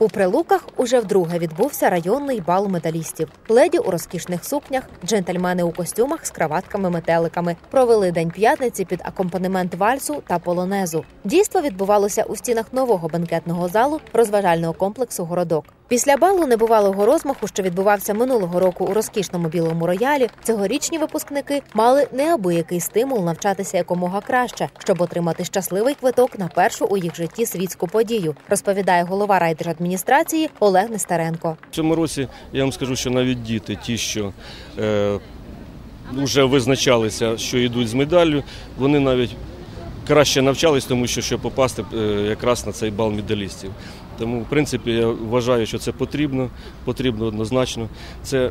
У прилуках уже вдруге відбувся районний бал медалістів. Леді у розкішних сукнях, джентльмени у костюмах з краватками-метеликами провели день п'ятниці під акомпанемент вальсу та полонезу. Дійство відбувалося у стінах нового банкетного залу розважального комплексу Городок. Після балу небувалого розмаху, що відбувався минулого року у розкішному білому роялі, цьогорічні випускники мали неабиякий стимул навчатися якомога краще, щоб отримати щасливий квиток на першу у їх житті світську подію, розповідає голова райдержадміністрації Олег Нестеренко. В цьому році я вам скажу, що навіть діти, ті, що е, вже визначалися, що йдуть з медаллю, вони навіть краще навчались, тому що щоб попасти е, якраз на цей бал медалістів. Тому, в принципі, я вважаю, що це потрібно, потрібно однозначно. Це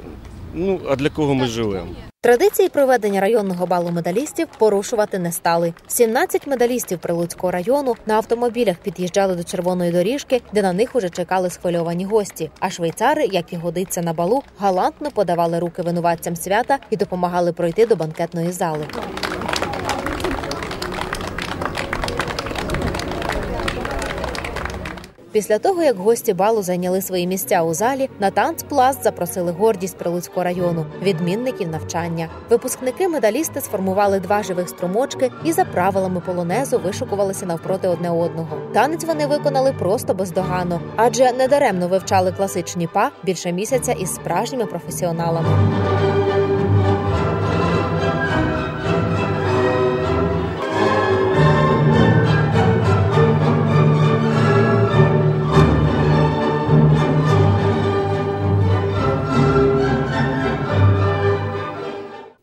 ну а для кого ми живемо? Традиції проведення районного балу медалістів порушувати не стали. 17 медалістів Прилуцького району на автомобілях під'їжджали до червоної доріжки, де на них уже чекали схвильовані гості. А швейцари, як і годиться на балу, галантно подавали руки винуватцям свята і допомагали пройти до банкетної зали. Після того, як гості балу зайняли свої місця у залі, на танцпласт запросили гордість Прилуцького району, відмінників навчання. Випускники медалісти сформували два живих струмочки і за правилами полонезу вишукувалися навпроти одне одного. Танець вони виконали просто бездоганно, адже недаремно вивчали класичні па більше місяця із справжніми професіоналами.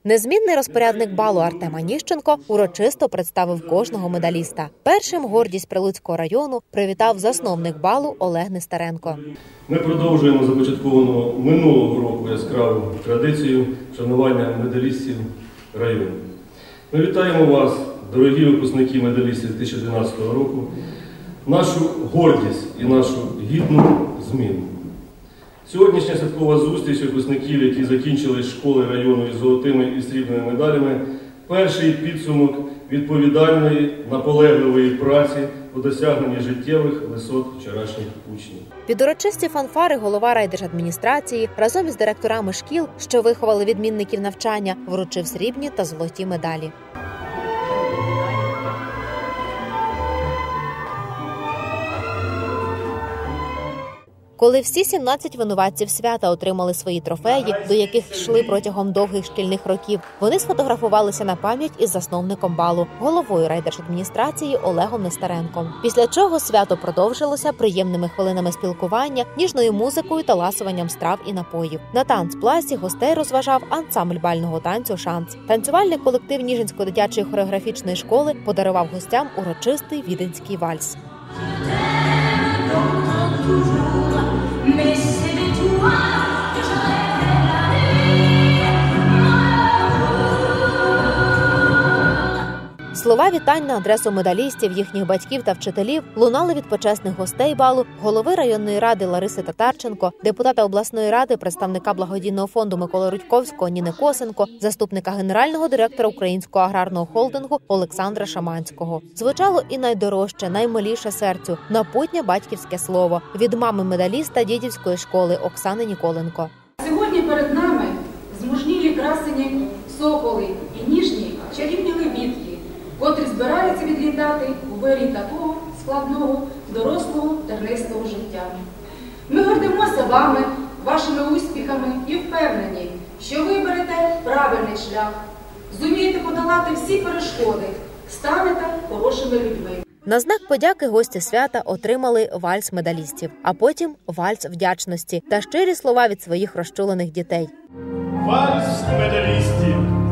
Незмінний розпорядник балу Артем Аніщенко урочисто представив кожного медаліста. Першим гордість Прилуцького району привітав засновник балу Олег Нестеренко. Ми продовжуємо започатковану минулого року яскраву традицію шанування медалістів району. Ми вітаємо вас, дорогі випускники медалістів 2012 року, нашу гордість і нашу гідну зміну. Сьогоднішня святкова зустріч випускників, які закінчили школи району із золотими і срібними медалями, перший підсумок відповідальної, наполегливої праці у досягненні життєвих висот вчорашніх учнів. Під урочисті фанфари голова райдержадміністрації разом із директорами шкіл, що виховали відмінників навчання, вручив срібні та золоті медалі. Коли всі 17 винуватців свята отримали свої трофеї, до яких йшли протягом довгих шкільних років, вони сфотографувалися на пам'ять із засновником балу, головою райдержадміністрації Олегом Нестеренком. Після чого свято продовжилося приємними хвилинами спілкування, ніжною музикою та ласуванням страв і напоїв. На танцпласі гостей розважав ансамбль бального танцю Шанс. Танцювальний колектив Ніжинської дитячої хореографічної школи подарував гостям урочистий віденський вальс. Слова вітань на адресу медалістів, їхніх батьків та вчителів лунали від почесних гостей балу, голови районної ради Лариси Татарченко, депутата обласної ради, представника благодійного фонду Миколи Рудьковського Ніни Косенко, заступника генерального директора Українського аграрного холдингу Олександра Шаманського. Звучало і найдорожче, наймиліше серцю напутнє батьківське слово від мами медаліста дідівської школи Оксани Ніколенко. Сьогодні перед нами змужнілі красені соколи і ніжні чарівні котрі збираються відлітати у вирій такого складного, дорослого тернистого життя. Ми гордимося вами, вашими успіхами і впевнені, що ви берете правильний шлях, зумієте подолати всі перешкоди, станете хорошими людьми. На знак подяки гості свята отримали вальс медалістів, а потім вальс вдячності та щирі слова від своїх розчулених дітей. Вальс медалістів.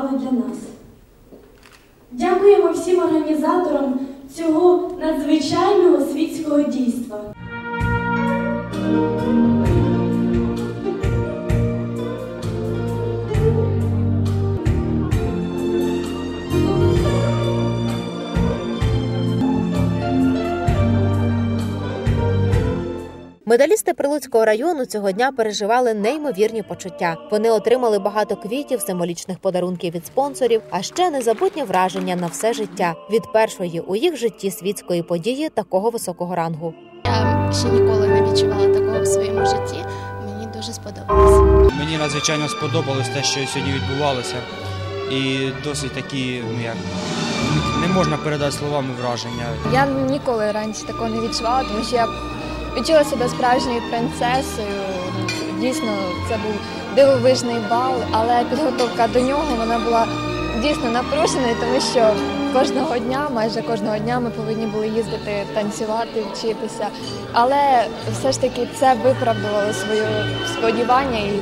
Подарували для нас. Дякуємо всім організаторам цього надзвичайного світського дійства. Медалісти Прилуцького району цього дня переживали неймовірні почуття. Вони отримали багато квітів, символічних подарунків від спонсорів, а ще незабутнє враження на все життя від першої у їх житті світської події такого високого рангу. Я ще ніколи не відчувала такого в своєму житті. Мені дуже сподобалося. Мені надзвичайно сподобалось те, що сьогодні відбувалося. І досить такі, ну як не можна передати словами враження. Я ніколи раніше такого не відчувала, тому що я відчула себе справжньою принцесою. Дійсно, це був дивовижний бал, але підготовка до нього вона була дійсно напруженою, тому що кожного дня, майже кожного дня, ми повинні були їздити танцювати, вчитися. Але все ж таки це виправдувало своє сподівання і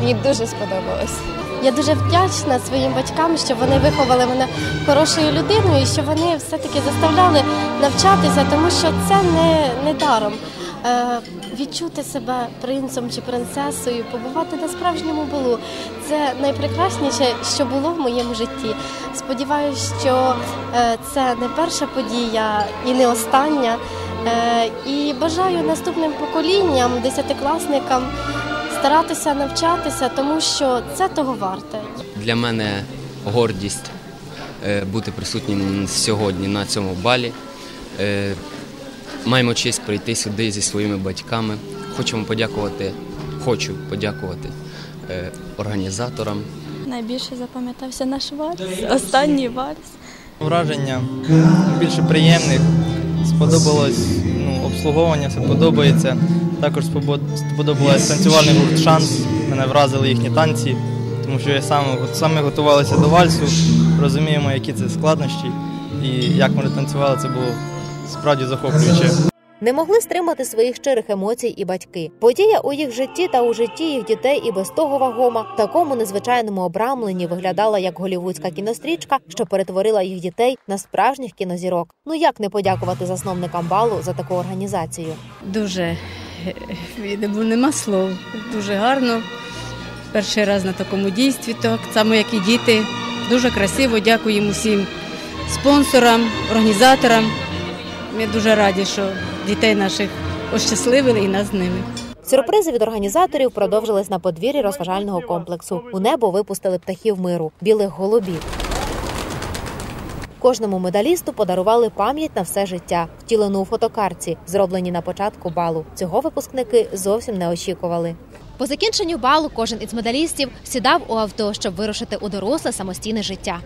мені дуже сподобалось. Я дуже вдячна своїм батькам, що вони виховали мене хорошою людиною, що вони все-таки заставляли навчатися, тому що це не, не даром. Е, відчути себе принцем чи принцесою, побувати на справжньому балу це найпрекрасніше, що було в моєму житті. Сподіваюсь, що е, це не перша подія і не остання. Е, і бажаю наступним поколінням, десятикласникам старатися навчатися, тому що це того варте. Для мене гордість е, бути присутнім сьогодні на цьому балі. Е, Маємо честь прийти сюди зі своїми батьками. Хочемо подякувати, хочу подякувати е, організаторам. Найбільше запам'ятався наш вальс, останній вальс. Враження більше приємних. Сподобалось ну, обслуговування, все подобається. Також сподобалось танцювальний гурт шанс. Мене вразили їхні танці, тому що я сам саме готувалися до вальсу. Розуміємо, які це складнощі, і як вони танцювали, це було справді захоплююче. Не могли стримати своїх щирих емоцій і батьки. Подія у їх житті та у житті їх дітей і без того вагома в такому незвичайному обрамленні виглядала як голівудська кінострічка, що перетворила їх дітей на справжніх кінозірок. Ну як не подякувати засновникам балу за таку організацію? Дуже нема слов. Дуже гарно. Перший раз на такому дійстві, так само як і діти. Дуже красиво. Дякуємо всім спонсорам, організаторам. Ми дуже раді, що дітей наших ощасливили і нас з ними. Сюрпризи від організаторів продовжились на подвір'ї розважального комплексу. У небо випустили птахів миру білих голубів. Кожному медалісту подарували пам'ять на все життя, втілену у фотокарці, зроблені на початку балу. Цього випускники зовсім не очікували. По закінченню балу кожен із медалістів сідав у авто, щоб вирушити у доросле самостійне життя.